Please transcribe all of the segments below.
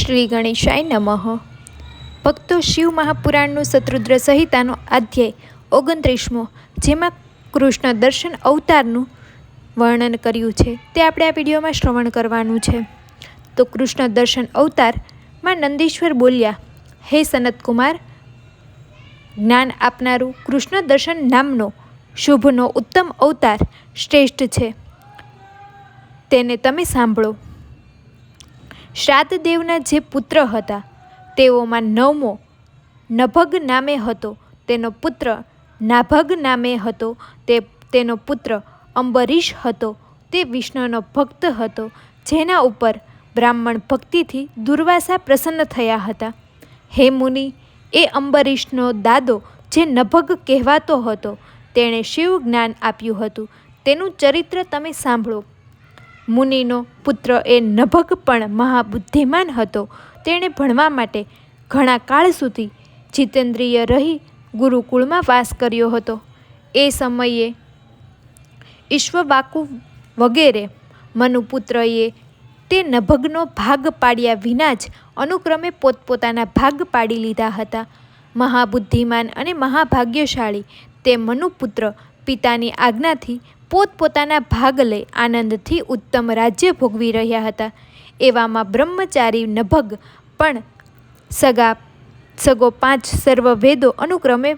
શ્રી ગણેશાય નમઃ. ભક્તો શિવ મહાપુરાણનું શત્રુદ્ર સંહિતાનો અધ્યાય ઓગણત્રીસમો, જેમાં કૃષ્ણ દર્શન અવતારનું વર્ણન કર્યું છે. તે આપણે આ વિડીયોમાં શ્રવણ કરવાનું છે. તો કૃષ્ણ દર્શન અવતારમાં નંદીશ્વર બોલ્યા, હે સનતકુમાર, જ્ઞાન આપનારું કૃષ્ણ દર્શન નામનો શુભનો ઉત્તમ અવતાર શ્રેષ્ઠ છે. તેને તમે સાંભળો. શ્રાદ્ધદેવના જે પુત્ર હતા, તેઓમાં નવમો નભગ નામે હતો, તેનો પુત્ર નાભગ નામે હતો, તે તેનો પુત્ર અંબરીશ હતો, તે વિષ્ણુનો ભક્ત હતો, જેના ઉપર બ્રાહ્મણ ભક્તિથી દુર્વાસા પ્રસન્ન થયા હતા. હે મુનિ, એ અંબરીશનો દાદો જે નભગ કહેવાતો હતો, તેણે શિવ જ્ઞાન આપ્યું હતું. તેનું ચરિત્ર તમે સાંભળો. મુનિનો પુત્ર એ નભગ પણ મહાબુદ્ધિમાન હતો. તેણે ભણવા માટે ઘણા કાળ સુધી જીતેન્દ્રિય રહી ગુરુકુળમાં વાસ કર્યો હતો. એ સમયે ઈશ્વવાકુ વગેરે મનુપુત્રએ તે નભગનો ભાગ પાડ્યા વિના જ અનુક્રમે પોતપોતાના ભાગ પાડી લીધા હતા. મહાબુદ્ધિમાન અને મહાભાગ્યશાળી તે મનુપુત્ર પિતાની આજ્ઞાથી પોતપોતાના ભાગ લઈ આનંદથી ઉત્તમ રાજ્ય ભોગવી રહ્યા હતા. એવામાં બ્રહ્મચારી નભગ પણ સગા, સગો પાંચ સર્વ વેદો અનુક્રમે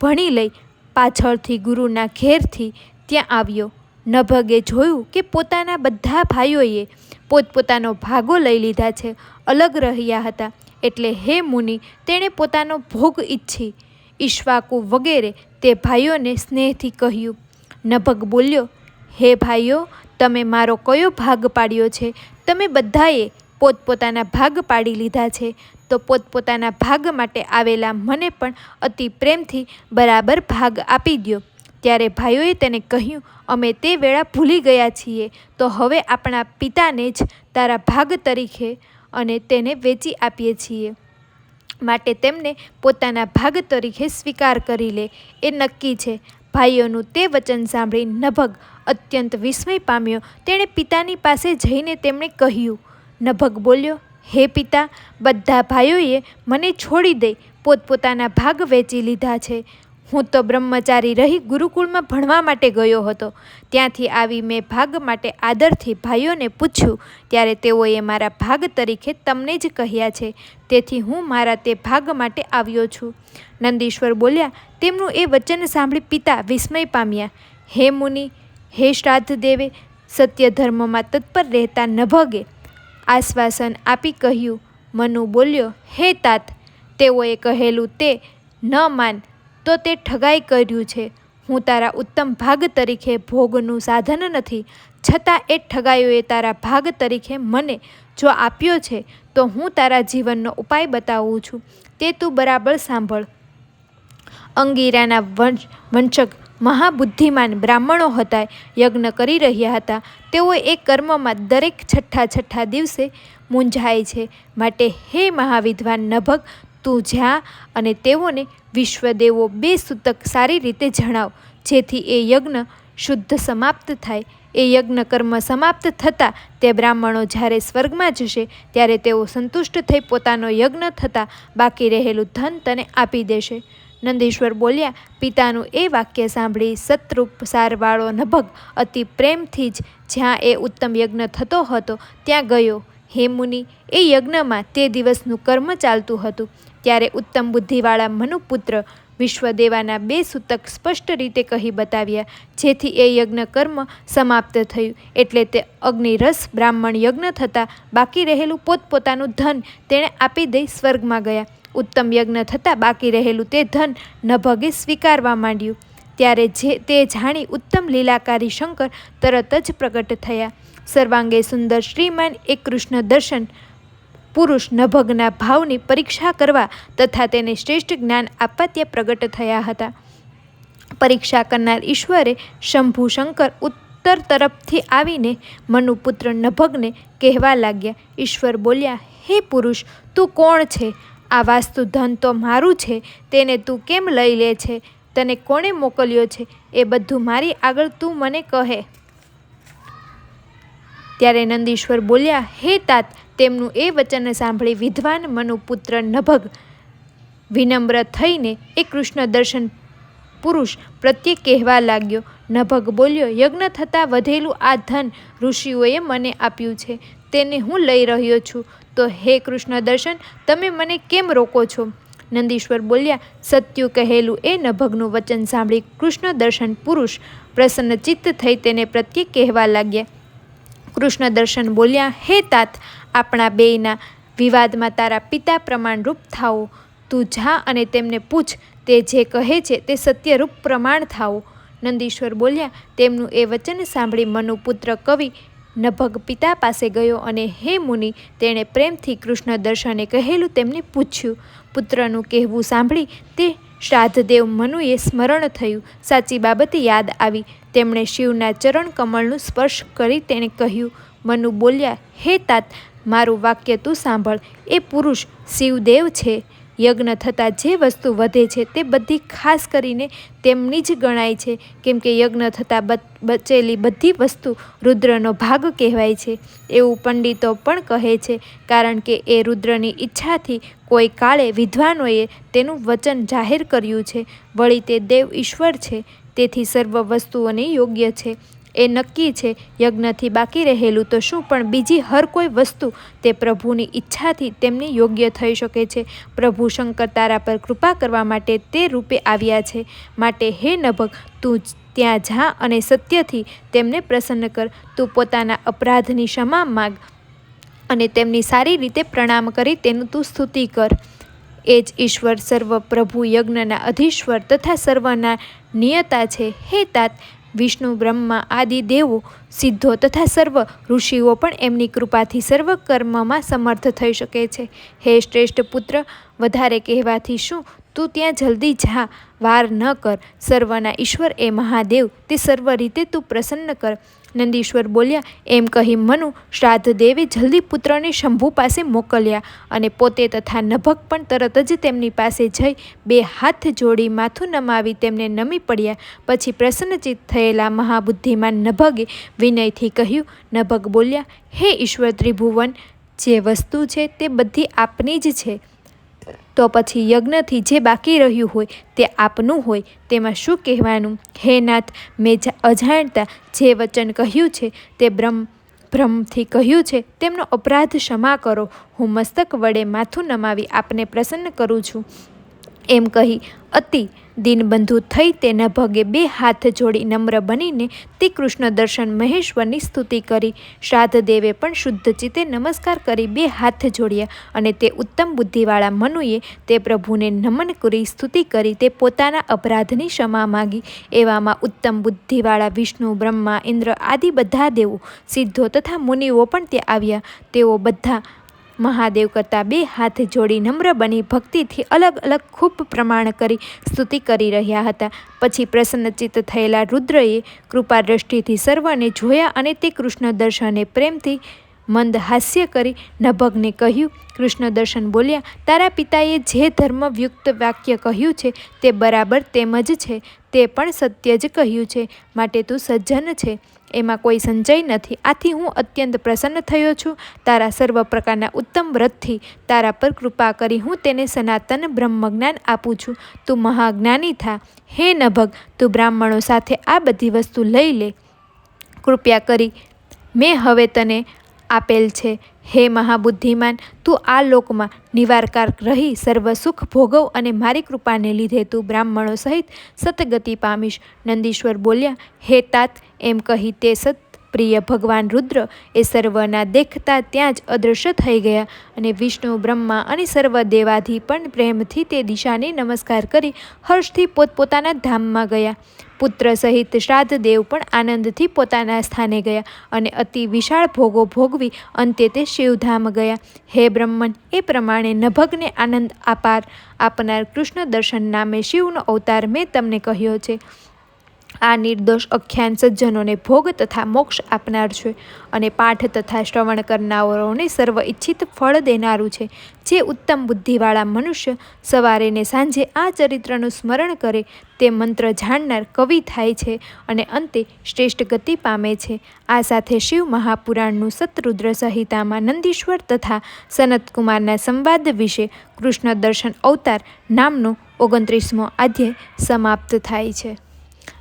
ભણી લઈ પાછળથી ગુરુના ઘેરથી ત્યાં આવ્યો. નભગે જોયું કે પોતાના બધા ભાઈઓએ પોતપોતાનો ભાગો લઈ લીધા છે, અલગ રહ્યા હતા. એટલે હે મુનિ, તેણે પોતાનો ભોગ ઈચ્છી. ઈશ્વાકુ વગેરે તે ભાઈઓને સ્નેહથી કહ્યું નભગ બોલ્યો, હે ભાઈઓ, તમે મારો કયો ભાગ પાડ્યો છે? તમે બધાએ પોતપોતાના ભાગ પાડી લીધા છે. તો પોતપોતાના ભાગ માટે આવેલા મને પણ અતિ પ્રેમથી બરાબર ભાગ આપી દો ત્યારે ભાઈઓએ તેને કહ્યું, અમે તે વેળા ભૂલી ગયા છીએ. તો હવે આપણા પિતાને જ તારા ભાગ તરીકે અને તેને વેચી આપીએ છીએ. માટે તેમને પોતાના ભાગ તરીકે સ્વીકાર કરી લે. એ નક્કી છે. ભાઈઓનું તે વચન સાંભળી નભગ અત્યંત વિસ્મય પામ્યો. તેણે પિતાની પાસે જઈને તેમણે કહ્યું, નભગ બોલ્યો, હે પિતા, બધા ભાઈઓએ મને છોડી દઈ પોતપોતાના ભાગ વેચી લીધા છે. હું તો બ્રહ્મચારી રહી ગુરુકુળમાં ભણવા માટે ગયો હતો. ત્યાંથી આવી મેં ભાગ માટે આદરથી ભાઈઓને પૂછ્યું, ત્યારે તેઓએ મારા ભાગ તરીકે તમને જ કહ્યા છે. તેથી હું મારા તે ભાગ માટે આવ્યો છું. નંદીશ્વર બોલ્યા, તેમનું એ વચન સાંભળી પિતા વિસ્મય પામ્યા. હે મુનિ, હે શ્રાદ્ધ દેવે સત્ય ધર્મમાં તત્પર રહેતા નભગે આશ્વાસન આપી કહ્યું. મનુ બોલ્યો, હે તાત, તેઓએ કહેલું તે ન માન. તો તે ઠગાઈ કર્યું છે. હું તારા ઉત્તમ ભાગ તરીકે ભોગનું સાધન નથી. છતાં એ ઠગાઈઓએ તારા ભાગ તરીકે મને જો આપ્યો છે, તો હું તારા જીવનનો ઉપાય બતાવું છું. તે તું બરાબર સાંભળ. અંગીરાના વંશ, વંશક મહાબુદ્ધિમાન બ્રાહ્મણો હતા, યજ્ઞ કરી રહ્યા હતા. તેઓ એ કર્મમાં દરેક છઠ્ઠા છઠ્ઠા દિવસે મૂંઝાય છે. માટે હે મહાવિદ્વાન નભગ તું જા અને તેઓને વિશ્વદેવો બે સૂતક સારી રીતે જણાવ, જેથી એ યજ્ઞ શુદ્ધ સમાપ્ત થાય. એ યજ્ઞ કર્મ સમાપ્ત થતાં તે બ્રાહ્મણો જ્યારે સ્વર્ગમાં જશે, ત્યારે તેઓ સંતુષ્ટ થઈ પોતાનો યજ્ઞ થતાં બાકી રહેલું ધન તને આપી દેશે. નંદીશ્વર બોલ્યા, પિતાનું એ વાક્ય સાંભળી સતરૂપ સારવાળો નભગ અતિ પ્રેમથી જ જ્યાં એ ઉત્તમ યજ્ઞ થતો હતો, ત્યાં ગયો. હે મુનિ, એ યજ્ઞમાં તે દિવસનું કર્મ ચાલતું હતું. ત્યારે ઉત્તમ બુદ્ધિવાળા મનુપુત્ર વિશ્વદેવાના બે સૂતક સ્પષ્ટ રીતે કહી બતાવ્યા, જેથી એ યજ્ઞ કર્મ સમાપ્ત થયું. એટલે તે અગ્નિરસ બ્રાહ્મણ યજ્ઞ થતાં બાકી રહેલું પોતપોતાનું ધન તેણે આપી દઈ સ્વર્ગમાં ગયા. ઉત્તમ યજ્ઞ થતાં બાકી રહેલું તે ધન નભગે સ્વીકારવા માંડ્યું. ત્યારે જે, તે જાણી ઉત્તમ લીલાકારી શંકર તરત જ પ્રગટ થયા. સર્વાંગે સુંદર શ્રીમાન એ કૃષ્ણ દર્શન. પુરુષ નભગના ભાવની પરીક્ષા કરવા તથા તેને શ્રેષ્ઠ જ્ઞાન આપવા ત્યાં પ્રગટ થયા હતા. પરીક્ષા કરનાર ઈશ્વરે શંભુ શંકર ઉત્તર તરફથી આવીને મનુપુત્ર નભગને કહેવા લાગ્યા. ઈશ્વર બોલ્યા, હે પુરુષ, તું કોણ છે? આ વાસ્તુ ધન તો મારું છે, તેને તું કેમ લઈ લે છે? તને કોણે મોકલ્યો છે? એ બધું મારી આગળ તું મને કહે. ત્યારે નંદીશ્વર બોલ્યા, હે તાત, તેમનું એ વચન સાંભળી વિદ્વાન મનુપુત્ર નભગ. વિનમ્ર થઈને એ કૃષ્ણ દર્શન પુરુષ પ્રત્યે કહેવા લાગ્યો. નભગ બોલ્યો, યજ્ઞ થતાં વધેલું આ ધન ઋષિઓએ મને આપ્યું છે, તેને હું લઈ રહ્યો છું. તો હે કૃષ્ણ દર્શન, તમે મને કેમ રોકો છો? નંદીશ્વર બોલ્યા, સત્યુ કહેલું એ નભગનું વચન સાંભળી કૃષ્ણ દર્શન પુરુષ પ્રસન્નચિત્ત થઈ તેને પ્રત્યે કહેવા લાગ્યા. કૃષ્ણ દર્શન બોલ્યા, હે તાત, આપણા બેયના વિવાદમાં તારા પિતા પ્રમાણરૂપ થાઓ. તું જા અને તેમને પૂછ, તે જે કહે છે તે સત્યરૂપ પ્રમાણ થાઓ. નંદીશ્વર બોલ્યા, તેમનું એ વચન સાંભળી મનુપુત્ર કવિ નભગ પિતા પાસે ગયો અને હે મુનિ, તેણે પ્રેમથી કૃષ્ણ દર્શને કહેલું તેમને પૂછ્યું. પુત્રનું કહેવું સાંભળી તે શ્રાદ્ધદેવ મનુએ સ્મરણ થયું. સાચી બાબત યાદ આવી. તેમણે શિવના ચરણ કમળનું સ્પર્શ કરી તેણે કહ્યું, મનુ બોલ્યા, હે તાત, મારું વાક્ય તું સાંભળ. એ પુરુષ શિવદેવ છે. યજ્ઞ થતાં જે વસ્તુ વધે છે તે બધી ખાસ કરીને તેમની જ ગણાય છે. કેમ કે યજ્ઞ થતાં બચેલી બધી વસ્તુ રુદ્રનો ભાગ કહેવાય છે. એવું પંડિતો પણ કહે છે, કારણ કે એ રુદ્રની ઈચ્છાથી કોઈ કાળે વિદ્વાનોએ તેનું વચન જાહેર કર્યું છે. વળી તે દેવ ઈશ્વર છે, તેથી સર્વ વસ્તુઓને યોગ્ય છે. એ નક્કી છે, યજ્ઞથી બાકી રહેલું તો શું, પણ બીજી હર કોઈ વસ્તુ તે પ્રભુની ઈચ્છાથી તેમની યોગ્ય થઈ શકે છે. પ્રભુ શંકર તારા પર કૃપા કરવા માટે તે રૂપે આવ્યા છે. માટે હે નભગ તું ત્યાં જા અને સત્યથી તેમને પ્રસન્ન કર. તું પોતાના અપરાધની ક્ષમા માગ અને તેમની સારી રીતે પ્રણામ કરી તેનું તું સ્તુતિ કર. એ જ ઈશ્વર સર્વ પ્રભુ યજ્ઞના અધીશ્વર તથા સર્વના નિયતા છે. હે તાત વિષ્ણુ, બ્રહ્મા આદિ દેવો, સિદ્ધો તથા સર્વ ઋષિઓ પણ એમની કૃપાથી સર્વ કર્મમાં સમર્થ થઈ શકે છે. હે શ્રેષ્ઠ પુત્ર, વધારે કહેવાથી શું? તું ત્યાં જલ્દી જા, વાર ન કર. સર્વના ઈશ્વર એ મહાદેવ, તે સર્વ રીતે તું પ્રસન્ન કર. નંદીશ્વર બોલ્યા, એમ કહી મનુ શ્રાદ્ધ દેવે જલ્દી પુત્રને શંભુ પાસે મોકલ્યા અને પોતે તથા નભક પણ તરત જ તેમની પાસે જઈ બે હાથ જોડી માથું નમાવી તેમને નમી પડ્યા. પછી પ્રસન્નચિત થયેલા મહાબુદ્ધિમાન નભગે વિનયથી કહ્યું નભગ બોલ્યા, હે ઈશ્વર ત્રિભુવન, જે વસ્તુ છે તે બધી આપની જ છે. તો પછી યજ્ઞથી જે બાકી રહ્યું હોય તે આપનું હોય તેમાં શું કહેવાનું? હે નાથ, મેં અજાણતા જે વચન કહ્યું છે તે બ્રહ્મ ભ્રમથી કહ્યું છે તેમનો અપરાધ ક્ષમા કરો. હું મસ્તક વડે માથું નમાવી આપને પ્રસન્ન કરું છું. એમ કહી અતિ દિનબંધુ થઈ તેના ભગે બે હાથ જોડી નમ્ર બનીને તે કૃષ્ણ દર્શન મહેશ્વરની સ્તુતિ કરી. શ્રાદ્ધદેવે પણ શુદ્ધ ચિત્તે નમસ્કાર કરી બે હાથ જોડ્યા અને તે ઉત્તમ બુદ્ધિવાળા મનુએ તે પ્રભુને નમન કરી સ્તુતિ કરી તે પોતાના અપરાધની ક્ષમા માગી. એવામાં ઉત્તમ બુદ્ધિવાળા વિષ્ણુ, બ્રહ્મા, ઇન્દ્ર આદિ બધા દેવો, સિદ્ધો તથા મુનિઓ પણ ત્યાં આવ્યા. તેઓ બધા મહાદેવ કરતાં બે હાથ જોડી નમ્ર બની ભક્તિથી અલગ અલગ ખૂબ પ્રમાણ કરી સ્તુતિ કરી રહ્યા હતા. પછી પ્રસન્નચિત્ત થયેલા રુદ્રએ કૃપા દ્રષ્ટિથી સર્વને જોયા અને તે કૃષ્ણ દર્શને પ્રેમથી મંદ હાસ્ય કરી નભગને કહ્યું, કૃષ્ણ દર્શન બોલ્યા, તારા પિતાએ જે ધર્મયુક્ત વાક્ય કહ્યું છે તે બરાબર તેમ જ છે, તે પણ સત્ય જ કહ્યું છે, માટે તું સજ્જન છે. એમાં કોઈ સંચય નથી. આથી હું અત્યંત પ્રસન્ન થયો છું. તારા સર્વ પ્રકારના ઉત્તમ વ્રતથી તારા પર કૃપા કરી હું તેને સનાતન બ્રહ્મજ્ઞાન આપું છું. તું મહાજ્ઞાની થા. હે નભગ, તું બ્રાહ્મણો સાથે આ બધી વસ્તુ લઈ લે. કૃપયા કરી, મેં હવે તને આપેલ છે. હે મહાબુદ્ધિમાન, તું આ લોકમાં નિવારકાર રહી, સર્વ સુખ ભોગવ અને મારી કૃપાને લીધે તું બ્રાહ્મણો સહિત સતગતિ પામીશ. નંદીશ્વર બોલ્યા, હે તાત એમ કહી તે સત પ્રિય ભગવાન રુદ્ર એ સર્વના દેખતા ત્યાં જ અદૃશ્ય થઈ ગયા અને વિષ્ણુ, બ્રહ્મા અને સર્વ દેવાધી પણ પ્રેમથી તે દિશાને નમસ્કાર કરી હર્ષથી પોતપોતાના ધામમાં ગયા. પુત્ર સહિત શ્રાદ્ધ દેવ પણ આનંદથી પોતાના સ્થાને ગયા અને અતિ વિશાળ ભોગો ભોગવી અંતે તે શિવધામ ગયા. હે બ્રહ્મન, એ પ્રમાણે નભગને આનંદ આપાર. આપનાર કૃષ્ણ દર્શન નામે શિવનો અવતાર મેં તમને કહ્યો છે. આ નિર્દોષ અખ્યાન સજ્જનોને ભોગ તથા મોક્ષ આપનાર છે અને પાઠ તથા શ્રવણ કરનારાઓને સર્વ ઇચ્છિત ફળ દેનારું છે. જે ઉત્તમ બુદ્ધિવાળા મનુષ્ય સવારે ને સાંજે આ ચરિત્રનું સ્મરણ કરે તે મંત્ર જાણનાર કવિ થાય છે અને અંતે શ્રેષ્ઠ ગતિ પામે છે. આ સાથે શિવ મહાપુરાણનું સતરુદ્ર સંહિતામાં નંદીશ્વર તથા સનતકુમારના સંવાદ વિશે કૃષ્ણ દર્શન અવતાર નામનો ઓગણત્રીસમો અધ્યાય સમાપ્ત થાય છે.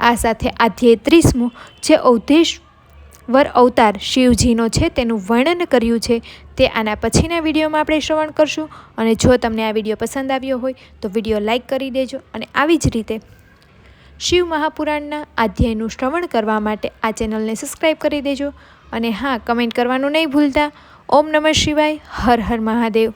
આ સાથે અધ્યાય ત્રીસમું જે અવધેશ્વર અવતાર શિવજીનો છે તેનું વર્ણન કર્યું છે. તે આના પછીના વિડીયોમાં આપણે શ્રવણ કરશું અને જો તમને આ વીડિયો પસંદ આવ્યો હોય તો વીડિયો લાઇક કરી દેજો અને આવી જ રીતે શિવ મહાપુરાણના અધ્યાયનું શ્રવણ કરવા માટે આ ચેનલને સબસ્ક્રાઈબ કરી દેજો અને હા, કમેન્ટ કરવાનું નહીં ભૂલતા. ઓમ નમઃ શિવાય, હર હર મહાદેવ.